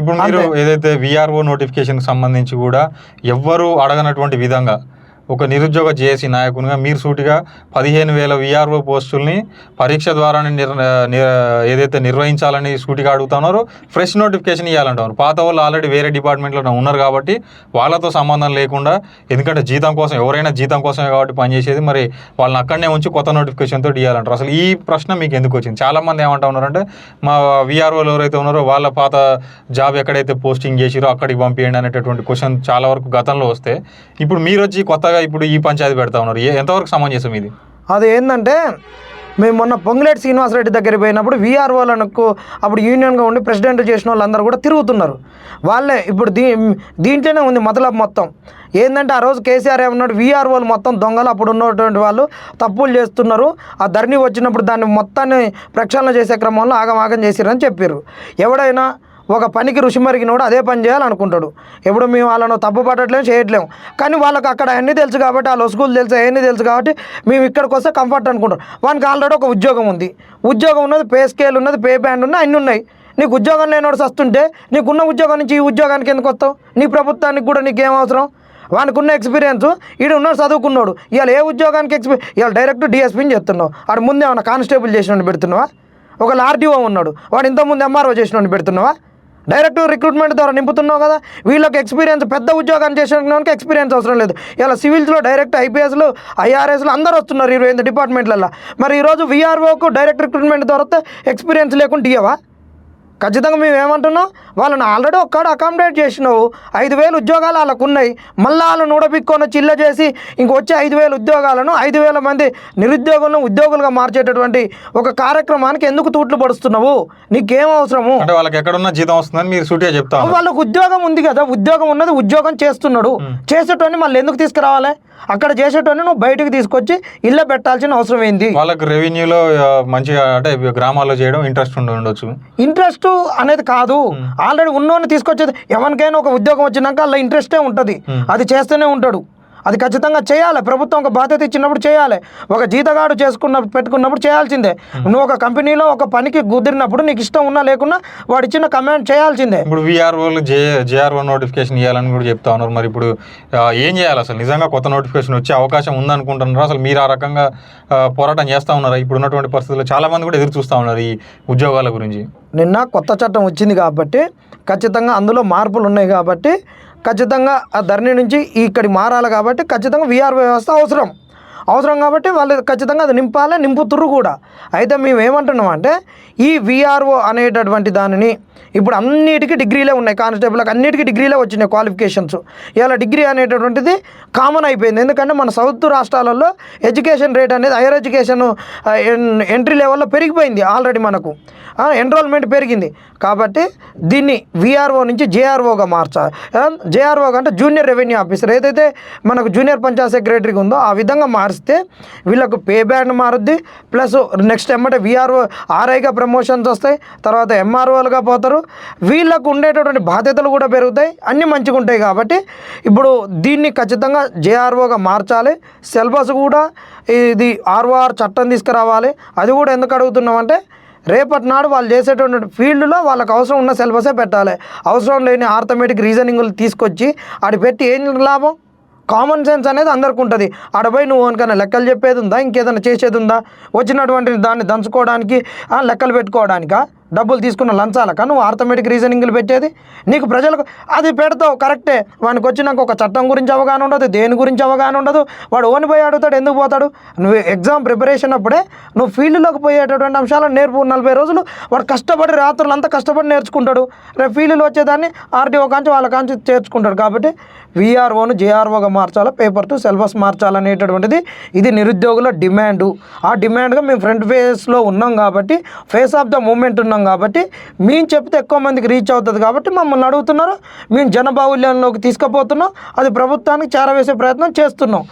ఇప్పుడు మీరు ఏదైతే విఆర్ఓ నోటిఫికేషన్కి సంబంధించి కూడా ఎవ్వరూ అడగనటువంటి విధంగా ఒక నిరుద్యోగ జేఏసీ నాయకునిగా మీరు సూటిగా పదిహేను వేల విఆర్ఓ పోస్టుల్ని పరీక్ష ద్వారానే నిర్ ని- ఏదైతే నిర్వహించాలని సూటిగా అడుగుతున్నారో ఫ్రెష్ నోటిఫికేషన్ ఇవ్వాలంటున్నారు పాత వాళ్ళు ఆల్రెడీ వేరే డిపార్ట్మెంట్లో ఉన్నారు కాబట్టి వాళ్ళతో సంబంధం లేకుండా ఎందుకంటే జీతం కోసం ఎవరైనా జీతం కోసమే కాబట్టి పనిచేసేది మరి వాళ్ళని అక్కడనే ఉంచి కొత్త నోటిఫికేషన్తో ఇవ్వాలంటారు అసలు ఈ ప్రశ్న మీకు ఎందుకు వచ్చింది? చాలామంది ఏమంటా ఉన్నారంటే మా విఆర్ఓలు ఎవరైతే ఉన్నారో వాళ్ళ పాత జాబ్ ఎక్కడైతే పోస్టింగ్ చేసిరో అక్కడికి పంపించండి అనేటటువంటి క్వశ్చన్ చాలా వరకు గతంలో వస్తే ఇప్పుడు మీరు వచ్చి కొత్తగా ఇప్పుడు ఈ పంచాయతీ పెడతా ఉన్నారు? ఎంతవరకు సమంజసం ఇది అది ఏంటంటే మేము మొన్న పొంగులేటి శ్రీనివాసరెడ్డి దగ్గర పోయినప్పుడు వీఆర్ఓలకు అప్పుడు యూనియన్గా ఉండి ప్రెసిడెంట్ చేసిన వాళ్ళందరూ కూడా తిరుగుతున్నారు. వాళ్ళే ఇప్పుడు దీ దీంట్లోనే ఉంది మతలబ్ మొత్తం. ఏంటంటే ఆ రోజు కేసీఆర్ ఏమన్నాడు వీఆర్ఓలు మొత్తం దొంగలు అప్పుడు ఉన్నటువంటి వాళ్ళు తప్పులు చేస్తున్నారు. ఆ ధరణి వచ్చినప్పుడు దాన్ని మొత్తాన్ని ప్రక్షాళన చేసే క్రమంలో ఆగమాగం చేసిరని చెప్పారు ఎవడైనా ఒక పనికి రుచి మరిగినోడు అదే పని చేయాలనుకుంటాడు. ఎప్పుడు మేము వాళ్ళను తప్పు పట్టట్లేము చేయట్లేము కానీ వాళ్ళకి అక్కడ అన్నీ తెలుసు కాబట్టి ఆ లొసుగులు తెలుసు అవన్నీ తెలుసు కాబట్టి మేము ఇక్కడికి వస్తే కంఫర్ట్ అనుకుంటాం. వానికి ఆల్రెడీ ఒక ఉద్యోగం ఉంది. ఉద్యోగం ఉన్నది పే స్కేల్ ఉన్నది పే బ్యాండ్ ఉన్నది అన్నీ ఉన్నాయి. నీకు ఉద్యోగం లేనివాడు వస్తుంటే నీకున్న ఉద్యోగం నుంచి ఈ ఉద్యోగానికి ఎందుకు వస్తావు? నీ ప్రభుత్వానికి కూడా నీకేం అవసరం? వానికి ఉన్న ఎక్స్పీరియన్స్ ఈడు ఉన్నాడు చదువుకున్నాడు. ఇవాళ ఏ ఉద్యోగానికి ఎక్స్పీ ఇవాళ డైరెక్ట్ డిఎస్పీని చెప్తున్నావు ఆడు ముందే ఏమన్నా కానిస్టేబుల్ చేసిన పెడుతున్నావా? ఒకళ్ళు ఆర్డీఓ ఉన్నాడు. వాడు ఇంతకుముందు ఎంఆర్ఓ చేసిన పెడుతున్నావా? డైరెక్ట్ రిక్రూట్మెంట్ ద్వారా నింపుతున్నావు కదా? వీళ్ళకి ఎక్స్పీరియన్స్ పెద్ద ఉద్యోగాన్ని చేసిన ఎక్స్పీరియన్స్ అవసరం లేదు. ఇలా సివిల్స్లో డైరెక్ట్ ఐపీఎస్లు ఐఆర్ఎస్లు అందరూ వస్తున్నారు ఇరవై ఎనిమిది డిపార్ట్మెంట్లలో మరి ఈరోజు విఆర్ఓకు డైరెక్ట్ రిక్రూట్మెంట్ ద్వారా ఎక్స్పీరియన్స్ లేకుండా ఇవ్వవా ఖచ్చితంగా మేము ఏమంటున్నాం? వాళ్ళని ఆల్రెడీ ఒక్కడ అకామిడేట్ చేసినావు. ఐదు వేలు ఉద్యోగాలు వాళ్ళకు ఉన్నాయి. మళ్ళీ వాళ్ళని ఊడబిక్కొని చిల్ల చేసి ఇంకొచ్చే ఐదు వేల ఉద్యోగాలను ఐదు వేల మంది నిరుద్యోగులను ఉద్యోగులుగా మార్చేటటువంటి ఒక కార్యక్రమానికి ఎందుకు తూట్లు పడుస్తున్నావు? నీకేం అవసరము? అంటే వాళ్ళకి ఎక్కడున్న జీతం వస్తుందని మీరు సూటిగా చెప్తా ఉన్నారు. వాళ్ళకు ఉద్యోగం ఉంది కదా. ఉద్యోగం ఉన్నది ఉద్యోగం చేస్తున్నాడు. చేసేటోని మళ్ళీ ఎందుకు తీసుకురావాలి? అక్కడ చేసేటోని నువ్వు బయటకు తీసుకొచ్చి ఇళ్ళ పెట్టాల్సిన అవసరం ఏంది? వాళ్ళకి రెవెన్యూలో మంచిగా అంటే గ్రామాల్లో చేయడం ఇంట్రెస్ట్ ఉండి ఉండొచ్చు. ఇంట్రెస్ట్ అనేది కాదు. ఆల్రెడీ ఉన్నోని తీసుకొచ్చేది ఎవరికైనా ఒక ఉద్యోగం వచ్చినాక అలా ఇంట్రెస్టే ఉంటుంది. అది చేస్తూనే ఉంటాడు. అది ఖచ్చితంగా చేయాలి. ప్రభుత్వం ఒక బాధ్యత ఇచ్చినప్పుడు చేయాలి. ఒక జీతగాడు చేసుకున్న పెట్టుకున్నప్పుడు చేయాల్సిందే. నువ్వు ఒక కంపెనీలో ఒక పనికి కుదిరినప్పుడు నీకు ఇష్టం ఉన్నా లేకున్నా వాడు ఇచ్చిన కమాండ్ చేయాల్సిందే. ఇప్పుడు విఆర్ఓలు జే జేఆర్ఓ నోటిఫికేషన్ ఇవ్వాలని కూడా చెప్తా ఉన్నారు. మరి ఇప్పుడు ఏం చేయాలి అసలు? నిజంగా కొత్త నోటిఫికేషన్ వచ్చే అవకాశం ఉందనుకుంటున్నారు? అసలు మీరు ఆ రకంగా పోరాటం చేస్తూ ఉన్నారా? ఇప్పుడు ఉన్నటువంటి పరిస్థితుల్లో చాలా మంది కూడా ఎదురు చూస్తూ ఉన్నారు ఈ ఉద్యోగాల గురించి. నిన్న కొత్త చట్టం వచ్చింది కాబట్టి ఖచ్చితంగా అందులో మార్పులు ఉన్నాయి కాబట్టి ఖచ్చితంగా ఆ ధరణి నుంచి ఇక్కడికి మారాలి కాబట్టి ఖచ్చితంగా విఆర్ వ్యవస్థ అవసరం. అవసరం కాబట్టి వాళ్ళు ఖచ్చితంగా అది నింపాలి నింపుతుర్రు కూడా. అయితే మేము ఏమంటున్నాం అంటే ఈ విఆర్ఓ అనేటటువంటి దానిని ఇప్పుడు అన్నిటికీ డిగ్రీలే ఉన్నాయి. కానిస్టేబుల్కి అన్నిటికీ డిగ్రీలే వచ్చినాయి క్వాలిఫికేషన్స్. ఇలా డిగ్రీ అనేటటువంటిది కామన్ అయిపోయింది. ఎందుకంటే మన సౌత్ రాష్ట్రాలలో ఎడ్యుకేషన్ రేట్ అనేది హైయర్ ఎడ్యుకేషన్ ఎంట్రీ లెవెల్లో పెరిగిపోయింది ఆల్రెడీ మనకు. ఎన్రోల్మెంట్ పెరిగింది. కాబట్టి దీన్ని విఆర్ఓ నుంచి జేఆర్ఓగా మార్చాలి జేఆర్ఓ అంటే జూనియర్ రెవెన్యూ ఆఫీసర్. ఏదైతే మనకు జూనియర్ పంచాయత్ సెక్రటరీగా ఉందో ఆ విధంగా మారిస్తే వీళ్ళకు పే బ్యాండ్ మారుద్ది. ప్లస్ నెక్స్ట్ ఎమ్మటే విఆర్ఓ ఆర్ఐగా ప్రమోషన్స్ వస్తాయి. తర్వాత ఎంఆర్ఓలుగా పోతారు. వీళ్ళకు ఉండేటటువంటి బాధ్యతలు కూడా పెరుగుతాయి. అన్నీ మంచిగా ఉంటాయి కాబట్టి ఇప్పుడు దీన్ని ఖచ్చితంగా జేఆర్ఓగా మార్చాలి. సిలబస్ కూడా ఇది ఆర్ఓఆర్ చట్టం తీసుకురావాలి. అది కూడా ఎందుకు అడుగుతున్నామంటే రేపటి నాడు వాళ్ళు చేసేటువంటి ఫీల్డ్లో వాళ్ళకి అవసరం ఉన్న సిలబసే పెట్టాలి. అవసరం లేని ఆర్థమెటిక్ రీజనింగ్లు తీసుకొచ్చి ఆడి పెట్టి ఏం లాభం? కామన్ సెన్స్ అనేది అందరికి ఉంటుంది. ఆడపోయి నువ్వు అనుకన్నా లెక్కలు చెప్పేది ఉందా? ఇంకేదైనా చేసేది ఉందా? వచ్చినటువంటి దాన్ని దంచుకోవడానికి లెక్కలు పెట్టుకోవడానికా? డబ్బులు తీసుకున్న లంచాలక నువ్వు ఆర్థమెటిక్ రీజనింగ్లు పెట్టేది? నీకు ప్రజలకు అది పెడతావు కరెక్టే వానికి వచ్చినాక ఒక చట్టం గురించి అవగాహన ఉండదు దేని గురించి అవగాహన ఉండదు. వాడు ఓని పోయి అడుగుతాడు ఎందుకు పోతాడు? నువ్వు ఎగ్జామ్ ప్రిపరేషన్ అప్పుడే నువ్వు ఫీల్డ్లోకి పోయేటటువంటి అంశాలను నేర్పు. నలభై రోజులు వాడు కష్టపడి రాత్రులు అంతా కష్టపడి నేర్చుకుంటాడు. రేపు ఫీల్డ్లో వచ్చేదాన్ని ఆర్డీఓ కాంచి వాళ్ళ కాంచి చేర్చుకుంటాడు. కాబట్టి విఆర్ఓను జేఆర్ఓగా మార్చాలా? పేపర్ టు సిలబస్ మార్చాలనేటటువంటిది ఇది నిరుద్యోగుల డిమాండు. ఆ డిమాండ్గా మేము ఫ్రంట్ ఫేస్లో ఉన్నాం కాబట్టి ఫేస్ ఆఫ్ ద మూమెంట్ ఉన్నాం కాబట్టి మేము చెప్తే ఎక్కువ మందికి రీచ్ అవుతుంది కాబట్టి మమ్మల్ని అడుగుతున్నారు. మేము జనబాహుల్యంలోకి తీసుకుపోతున్నాం. అది ప్రభుత్వానికి చేరవేసే ప్రయత్నం చేస్తున్నాం.